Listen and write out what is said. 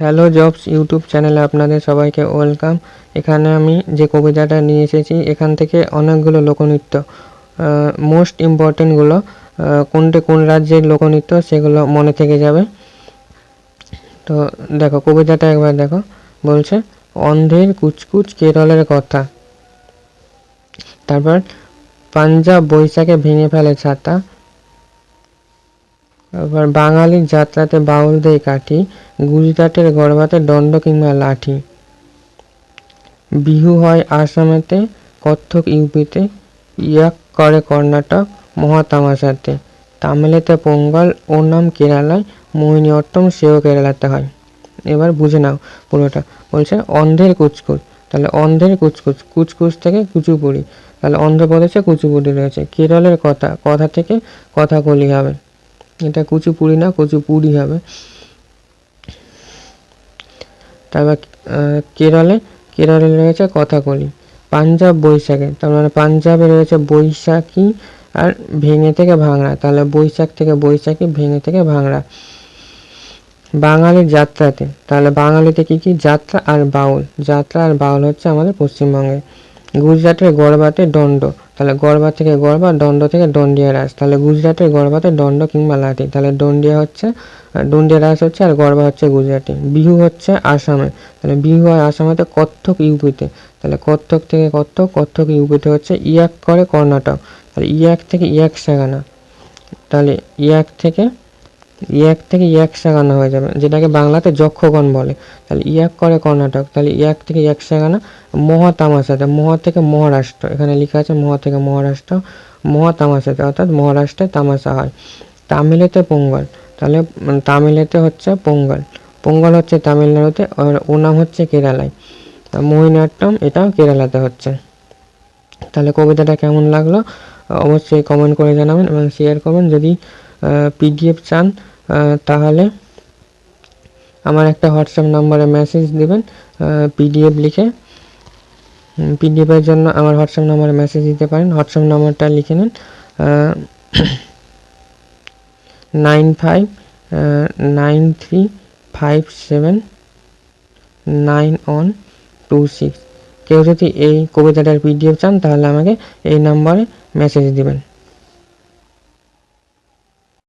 Hello jobs YouTube চ্যানেলে আপনাদের সবাইকে ওয়েলকাম এখানে আমি যে কবিতাটা নিয়ে এসেছি, এখান থেকে অনেকগুলো লোকনৃত্য। মোস্ট ইম্পর্টেন্টগুলো কোনটা কোন রাজ্যের লোকনৃত্য সেগুলো মনে থেকে যাবে। তো দেখো, কবিতাটা একবার দেখো। বলছে, অন্ধের কুচকুচ কেরলের কথা। তারপর, পাঞ্জাব বৈশাখে ভেঙে ফেলে ছাতা। আবার বাঙালির যাত্রাতে বাউল দেয় কাঠি গুজরাটের গর্ভাতে দণ্ড কিংবা লাঠি। বিহু হয় আসামেতে, কত্থক ইউপিতে, ইয়াক করে কর্ণাটক, মহাতামাশাতে। তামিলেতে পোঙ্গল ওনাম কেরালায়, মোহিনী অট্টম, সেও কেরালাতে হয়। এবার বুঝে নাও পুরোটা। বলছে, অন্ধের কুচকুচ। তাহলে অন্ধের কুচকুচ কুচকুচ থেকে কুচুপুড়ি। তাহলে অন্ধ্রপ্রদেশে কুচুপুড়ি রয়েছে। কেরলের কথা কথা থেকে কথাকলি হবে। এটা কুচুপুড়ি না কুচুপুড়ি হবে। তারপর কেরলে কেরলে রয়েছে কথাকলি, পাঞ্জাব বৈশাখে, তার মানে পাঞ্জাবে রয়েছে বৈশাখী আর ভেঙে থেকে ভাঙড়া, তাহলে বৈশাখ থেকে বৈশাখী, ভেঙে থেকে ভাঙড়া। বাঙালির যাত্রাতে, তাহলে বাঙালিতে কি কি? যাত্রা আর বাউল, যাত্রা আর বাউল হচ্ছে আমাদের পশ্চিমবঙ্গে। গুজরাটের গড়বাতে দণ্ড তাহলে গড়বা থেকে গড়বা, দণ্ড থেকে দণ্ডিয়া রাস তাহলে গুজরাটের গড়বাতে দণ্ড কিংবা লাঠি। তাহলে দণ্ডিয়া হচ্ছে আর দণ্ডিয়া রাস হচ্ছে আর গড়বা হচ্ছে গুজরাটি। বিহু হচ্ছে আসামে। তাহলে বিহু হয় আসামেতে কত্থক ইউপিতে। তাহলে কত্থক থেকে কত্থক কত্থক ইউপিতে হচ্ছে ইয়াক করে কর্ণাটক। তাহলে ইয়াক থেকে ইয়াক সাগানা তাহলে ইয়াক থেকে ইয়াক থেকে ইয়াক সাগানা হয়ে যাবে। যেটাকে বাংলাতে যক্ষগণ বলে। তাহলে ইয়াক করে কর্ণাটক, তাহলে ইয়াক থেকে ইয়াক সাগানা মহা তামাশাতে মহা থেকে মহারাষ্ট্র। এখানে লেখা আছে মহা থেকে মহারাষ্ট্র মহা তামাশাতে অর্থাৎ মহারাষ্ট্রে তামাশা হয়। তামিলেতে পোঙ্গল। তাহলে তামিলেতে হচ্ছে পোঙ্গল। পোঙ্গল হচ্ছে তামিলনাড়ুতে, আর ওনাম হচ্ছে কেরালায়। আর মোহিনীঅট্টম এটাও কেরালাতে হচ্ছে। তাহলে কবিতাটা কেমন লাগল? অবশ্যই কমেন্ট করে জানাবেন এবং শেয়ার করবেন। যদি পিডিএফ চান তাহলে আমার একটা হোয়াটসঅ্যাপ নম্বরে মেসেজ দিবেন পিডিএফ লিখে। পিডিএফের জন্য আমার হোয়াটসঅ্যাপ নম্বরে মেসেজ দিতে পারেন। হোয়াটসঅ্যাপ নম্বরটা লিখে নিন nine five nine three five seven nine one two six কেউ যদি এই কবিতাটার পিডিএফ চান, তাহলে আমাকে এই নম্বরে মেসেজ দিবেন।